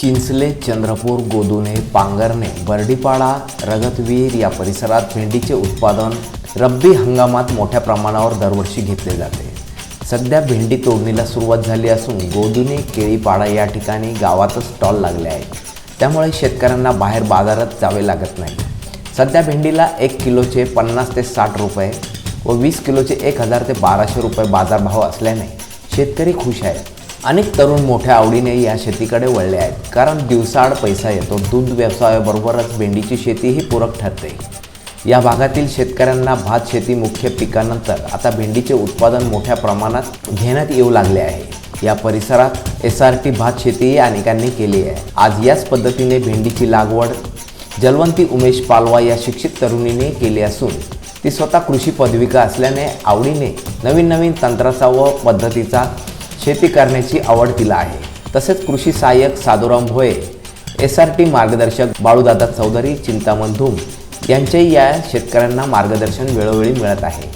चिंचले चंद्रपूर गोदुने पांगरणे बर्डीपाडा रगतवीर या परिसरात भेंडीचे उत्पादन रब्बी हंगामात मोठ्या प्रमाणावर दरवर्षी घेतले जाते. सध्या भेंडी तोडणीला सुरुवात झाली असून गोदुने केळीपाडा या ठिकाणी गावातच स्टॉल लागले आहेत. त्यामुळे शेतकऱ्यांना बाहेर बाजारात जावे लागत नाही. सध्या भेंडीला एक किलोचे पन्नास ते साठ रुपये व वीस किलोचे एक हजार ते बाराशे रुपये बाजारभाव असल्याने शेतकरी खुश आहेत. अनेक तरुण मोठ्या आवडीने या शेतीकडे वळले आहेत. कारण दिवसाआड पैसा येतो दूध व्यवसायाबरोबरच भेंडीची शेतीही पूरक ठरते. या भागातील शेतकऱ्यांना भात शेती मुख्य पिकानंतर आता भेंडीचे उत्पादन मोठ्या प्रमाणात घेण्यात येऊ लागले आहे. या परिसरात एस आर टी भात शेतीही अनेकांनी केली आहे. आज याच पद्धतीने भेंडीची लागवड जलवंती उमेश पालवा या शिक्षित तरुणीने केली असून ती स्वतः कृषी पदविका असल्याने आवडीने नवीन नवीन तंत्राचा व पद्धतीचा शेती करण्याची आवड तिला आहे. तसेच कृषी सहाय्यक Sadhuram Bhoye S R T मार्गदर्शक बाळूदादा चौधरी चिंतामण धूम यांचेही या शेतकऱ्यांना मार्गदर्शन वेळोवेळी मिळत आहे.